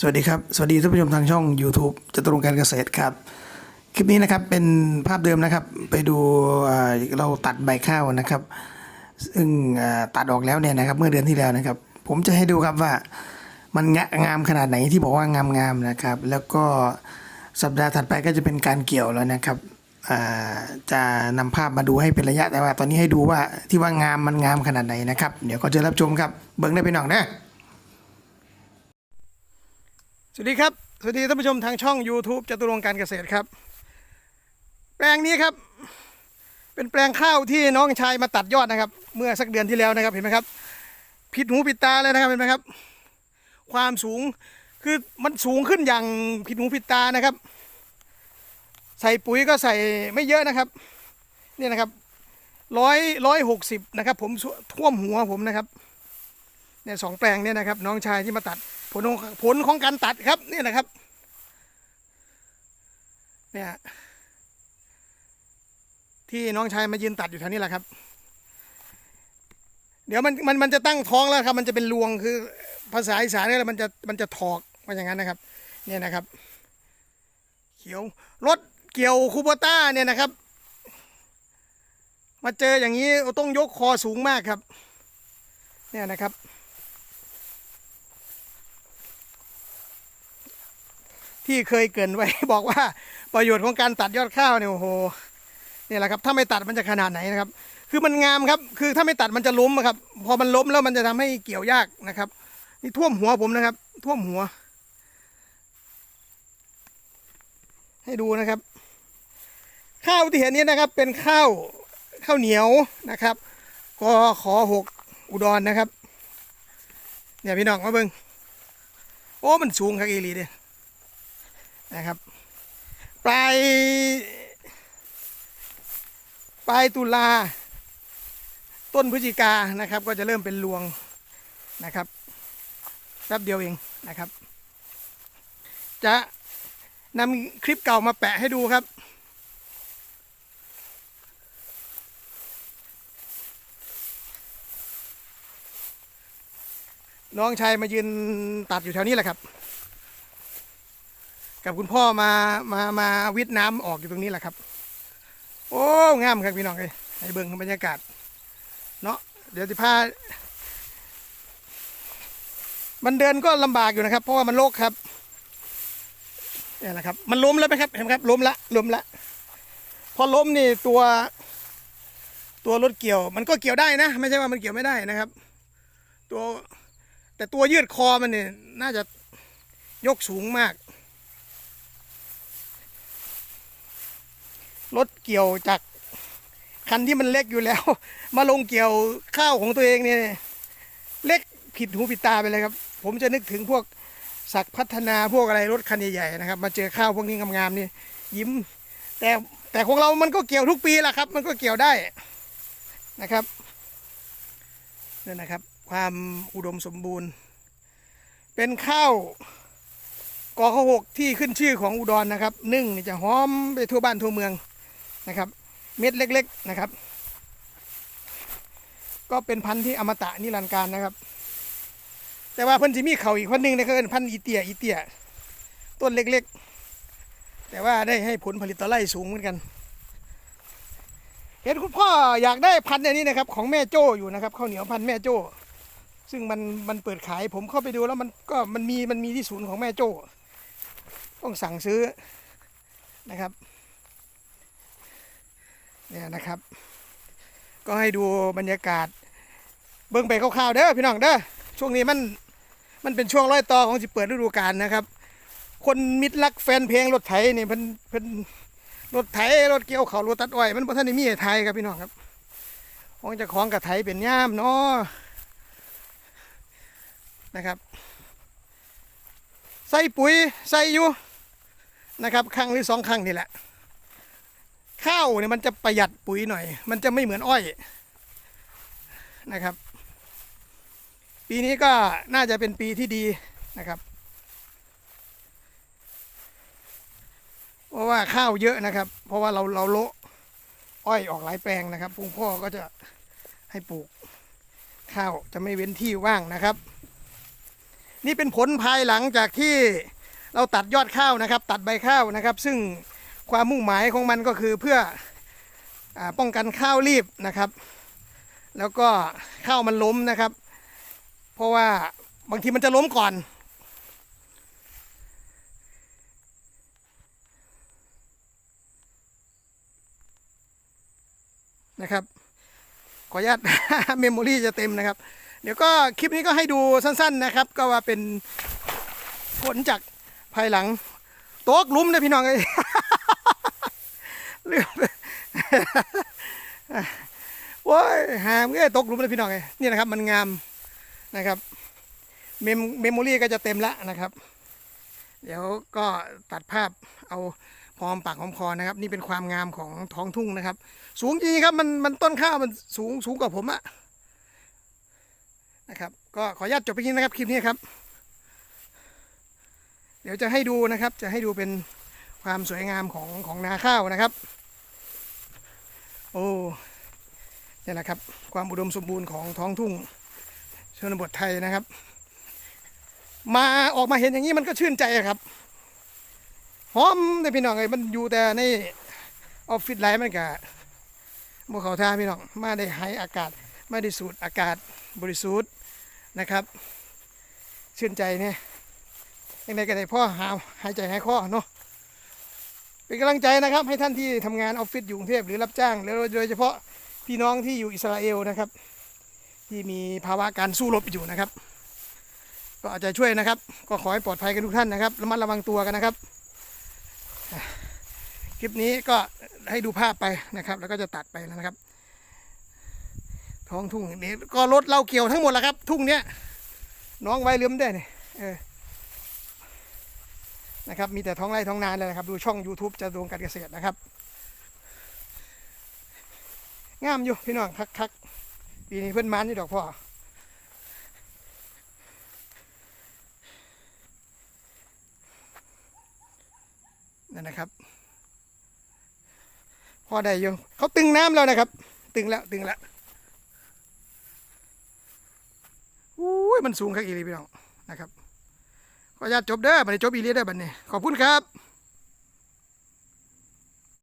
สวัสดีครับ สวัสดีท่านผู้ชมทางช่อง YouTube จตุรงการเกษตรครับ คลิปนี้นะครับเป็นภาพเดิมนะครับ ไปดูเราตัดใบข้าวนะครับ ซึ่งตัดออกแล้วเนี่ยนะครับ เมื่อเดือนที่แล้วนะครับ ผมจะให้ดูครับว่ามันงงามขนาดไหนที่บอกว่างามงามนะครับ แล้วก็สัปดาห์ถัดไปก็จะเป็นการเกี่ยวแล้วนะครับจะนำภาพมาดูให้เป็นระยะแต่ว่า ตอนนี้ให้ดูว่าที่ว่างามมันงามขนาดไหนนะครับ เดี๋ยวก็จะรับชมครับ เบิ้งได้ไปหน่องนะ สวัสดีครับ สวัสดีท่านผู้ชมทางช่อง YouTube จตุรงการเกษตรครับ แปลงนี้ครับ เป็นแปลงข้าวที่น้องชายมาตัดยอดนะครับ เมื่อสักเดือนที่แล้วนะครับเห็นไหมครับ ผิดหูผิดตาเลยนะครับเห็นไหมครับ ความสูงคือมันสูงขึ้นอย่างผิดหูผิดตานะครับ ใส่ปุ๋ยก็ใส่ไม่เยอะนะครับเนี่ยนะครับร้อยร้อยหกสิบนะครับ ผมท่วมหัวผมนะครับ เนี่ยสองแปลงเนี่ยนะครับ น้องชายที่มาตัดผลของผลของการตัดครับเนี่ยนะครับ เนี่ยที่น้องชายมายืนตัดอยู่แถวนี้แหละครับ เดี๋ยวมันมันมันจะตั้งท้องแล้วครับ มันจะเป็นรวงคือภาษาอีสานเนี่ยมันจะมันจะถอกมาอย่างนั้นนะครับ เนี่ยนะครับ เขียวรถเกี่ยวคูโบต้าเนี่ยนะครับ มาเจออย่างนี้ต้องยกคอสูงมากครับ เนี่ยนะครับ ที่เคยเกินไว้บอกว่าประโยชน์ของการตัดยอดข้าวเนี่ยโอ้โหเนี่ยแหละครับ ถ้าไม่ตัดมันจะขนาดไหนนะครับ คือมันงามครับ คือถ้าไม่ตัดมันจะล้มอะครับ พอมันล้มแล้วมันจะทำให้เกี่ยวยากนะครับ นี่ท่วมหัวผมนะครับ ท่วมหัว ให้ดูนะครับ ข้าวที่เห็นนี้นะครับ เป็นข้าวข้าวเหนียวนะครับกขอหกอุดรนะครับ เนี่ยพี่น้องมาเบิ้งโอ้มันสูงครับอีลีเด้ นะครับ ปลายปลายตุลา ต้นพฤศจิกานะครับ ก็จะเริ่มเป็นรวงนะครับแป๊บเดียวเองนะครับ จะนำคลิปเก่ามาแปะให้ดูครับ น้องชายมายืนตัดอยู่แถวนี้แหละครับ กับคุณพ่อมามามาวิทย์น้ำออกอยู่ตรงนี้แหละครับ โอ้งามครับพี่น้องเลยให้เบิ่งบรรยากาศ เนาะเดี๋ยวจะพามันเดินก็ลำบากอยู่นะครับ เพราะว่ามันโลกครับนี่ยนะครับ มันล้มแล้วไหมครับเห็นไหมครับล้มละล้มละ พอล้มนี่ตัว ตัวรถเกี่ยว มันก็เกี่ยวได้นะ ไม่ใช่ว่ามันเกี่ยวไม่ได้นะครับ ตัวแต่ตัวยืดคอมันเนี่ยน่าจะยกสูงมาก รถเกี่ยวจากคันที่มันเล็กอยู่แล้ว มาลงเกี่ยวข้าวของตัวเองเนี่ยเล็กผิดหูผิดตาไปเลยครับ ผมจะนึกถึงพวกศักพัฒนาพวกอะไรรถคันใหญ่ๆนะครับ มาเจอข้าวพวกนี้งามๆนี่ยิ้ม แต่แต่ของเรามันก็เกี่ยวทุกปีแหละครับ มันก็เกี่ยวได้นะครับนี่นะครับ ความอุดมสมบูรณ์ เป็นข้าวกอข้าวหกที่ขึ้นชื่อของอุดรนะครับ นึ่งจะหอมไปทั่วบ้านทั่วเมือง นะครับ เม็ดเล็ก ๆนะครับ ก็เป็นพันธุ์ที่อมตะนิรันดร์การนะครับ แต่ว่าเพิ่นจะมีเขาอีกพันธุ์หนึ่งนะครับพันธุ์อีเตียอีเตียต้นเล็กๆ แต่ว่าได้ให้ผลผลิตต่อไร่สูงเหมือนกัน เห็นคุณพ่ออยากได้พันธุ์อันนี้นะครับ ของแม่โจ้อยู่นะครับข้าวเหนียวพันธุ์แม่โจ้ ซึ่งมันมันเปิดขายผมเข้าไปดูแล้วมันก็มันมีมันมีที่ศูนย์ของแม่โจ้ ต้องสั่งซื้อนะครับ เนี่ยนะครับ ก็ให้ดูบรรยากาศ เบิ่งไปคร่าวๆเด้อพี่น้องเด้อช่วงนี้มันมันเป็นช่วงร้อยต่อของสิเปิดฤดูกาลนะครับ คนมิตรรักแฟนเพลงรถไถนี่เพิ่นเพิ่นรถไถรถเกี่ยวเขารถตัดอ้อยมันบ่ทันได้มีไทยครับพี่น้องครับของจะของกับไถเป็นย่ามเนาะนะครับ ใส่ปุ๋ยใส่อยู่นะครับครั้งหรือสองครั้งนี่แหละ ข้าวเนี่ยมันจะประหยัดปุ๋ยหน่อย มันจะไม่เหมือนอ้อยนะครับ ปีนี้ก็น่าจะเป็นปีที่ดีนะครับ เพราะว่าข้าวเยอะนะครับ เพราะว่าเราเราโละอ้อยออกหลายแปลงนะครับพุงพ่อก็จะให้ปลูกข้าวจะไม่เว้นที่ว่างนะครับ นี่เป็นผลภายหลังจากที่เราตัดยอดข้าวนะครับ ตัดใบข้าวนะครับ ซึ่ง ความมุ่งหมายของมันก็คือเพื่ออป้องกันข้าวรีบนะครับ แล้วก็ข้าวมันล้มนะครับ เพราะว่าบางทีมันจะล้มก่อน นะครับขออนุญาตเมมโมรี่จะเต็มนะครับ เดี๋ยวก็คลิปนี้ก็ให้ดูสั้นๆนะครับ ก็ว่าเป็นผลจากภายหลัง โต๊กลุ้มนะพี่น้องเอ้ย เรื่องโว้ยหามเอ้ยตกหลุมเลยพี่น้องเอ้ยนี่นะครับ มันงามนะครับ เมมเมมโมรี่ก็จะเต็มละนะครับ เดี๋ยวก็ตัดภาพเอาพอหอมปากหอมคอนะครับ นี่เป็นความงามของท้องทุ่งนะครับ สูงจริงครับมันมันต้นข้าวมันสูงสูงกว่าผมอะนะครับ ก็ขออนุญาตจบไปนี้นะครับคลิปนี้ครับ เดี๋ยวจะให้ดูนะครับ จะให้ดูเป็น ความสวยงามของของนาข้าวนะครับ โอ้นี่แหละครับ ความอุดมสมบูรณ์ของท้องทุ่งชนบทไทยนะครับ มาออกมาเห็นอย่างนี้มันก็ชื่นใจครับหอมเลยพี่น้องไอ้ยมันอยู่แต่ในออฟฟิศไลฟ์มันก็บ่เขาท่าพี่น้องมาได้หายอากาศมาได้สูดอากาศบริสุทธิ์นะครับ ชื่นใจเนี่ยยังไงก็ได้พ่อหาหายใจหายคอเนาะ เป็นกำลังใจนะครับให้ท่านที่ทำงานออฟฟิศอยู่กรุงเทพหรือรับจ้างแล้วโดยเฉพาะพี่น้องที่อยู่อิสราเอลนะครับ ที่มีภาวะการสู้รบอยู่นะครับ ก็อาจจะช่วยนะครับ ก็ขอให้ปลอดภัยกันทุกท่านนะครับระมัดระวังตัวกันนะครับ คลิปนี้ก็ให้ดูภาพไปนะครับ แล้วก็จะตัดไปแล้วนะครับ ท้องทุ่งนี้ก็รถเราเกี่ยวทั้งหมดแล้วครับ ทุ่งเนี้ยน้องไว้เลืมได้เนี่ยเออ นะครับมีแต่ท้องไร่ท้องนาเลยนะครับ ดูช่อง YouTube จะดวงการเกษตรนะครับงามอยู่พี่น้องคักๆปีนี้เพื่อนมันนี่ดอกพ่อนั่นนะครับ พอได้อยู่เขาตึงน้ำแล้วนะครับ ตึงแล้วตึงแล้วอุ้ยมันสูงครับอีหลีพี่น้องนะครับ ขออนุญาตจบเด้อบันนี้จบอีเลียเด้อบันนี้ขอบคุณครับ